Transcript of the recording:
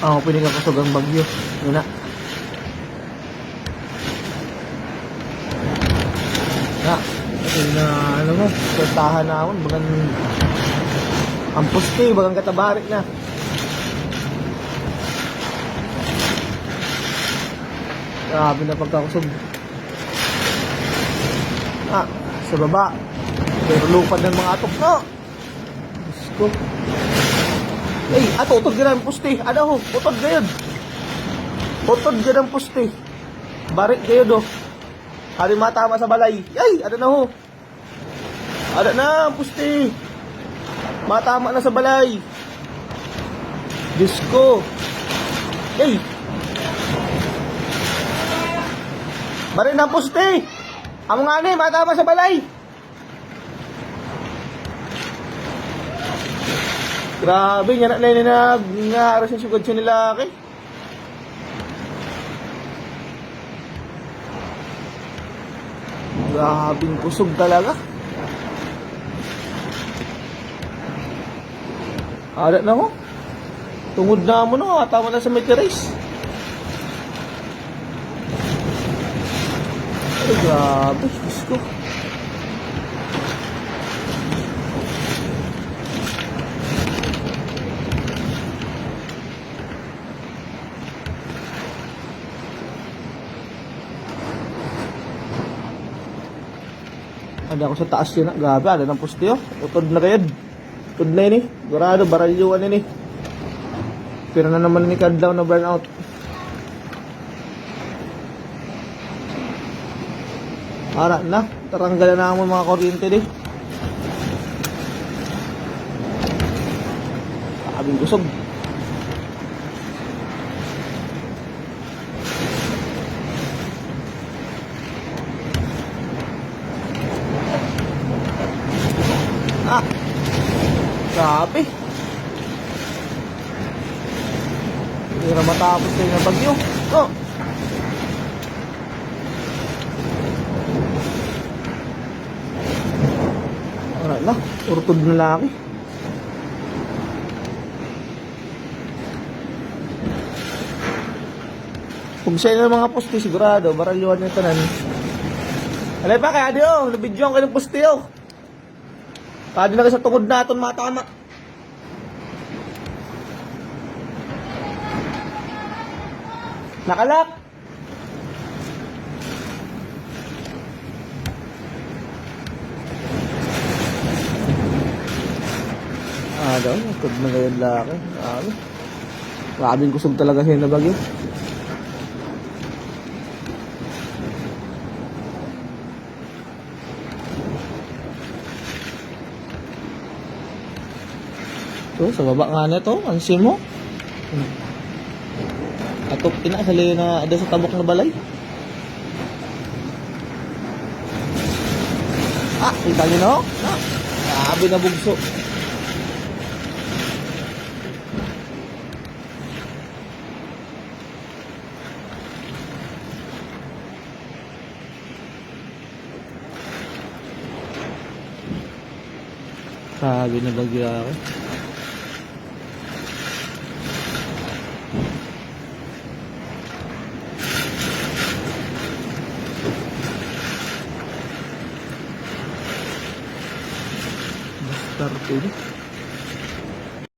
Ang oh, pinagkakasog ang bagyo. Yun na. Na. Kasi na, ano mo, kantahan na ako. Bagan, ang pusti, bagang katabarik na. Grabe na pagkakusog. Ah, sa baba. Pero lupad ng mga atok no. Diyos ko. Ay, ato, utod ka ng pusti. Ano ho, utod yun. Utod ka ng pusti. Barik kayo do. Hari matama sa balay. Ay, ano na ho. Ano na, ang pusti. Matama na sa balay. Diyos ko. Ay. Barik na ang pusti. Amo nga ni, matama sa balay. Grabe, nga na na nga aras yung sugod siya nila kay. Grabing kusog talaga. Arat na ho. Tungod na mo no, tama na sa may terrace. Grabe, Diyos ko. Ada ako sa taas yun. ah. Grabe, ada ng poste oh. Utod na kayo. Utod na yun eh. Gurado, baralyuan yun eh. Pero na naman ni Kadlaw na burnout. Ara na, taranggalan na mo mga kuryente di. Sabing kusog. Grabe. Hindi na matapos kayo ng bagyo. Oh. Wala urtod na laki. Kung sa'yo ng mga poste, sigurado, baralyuan yung tanan. Alay pa, kaya di oh, nabidyoan ka ng poste oh. Kadi na sa tungod naton matama. Nakalak. Ah, daw, kud na ngayon laki. Grabe. Grabing kusog talaga siya na bagyo. To, sa baba nga na to, ang simo. Atop ina sa liyo na ada sa tabok na balay. Ah, kita niyo no? Na. Grabe na bugso. Grabe na bagyo ako. Tartug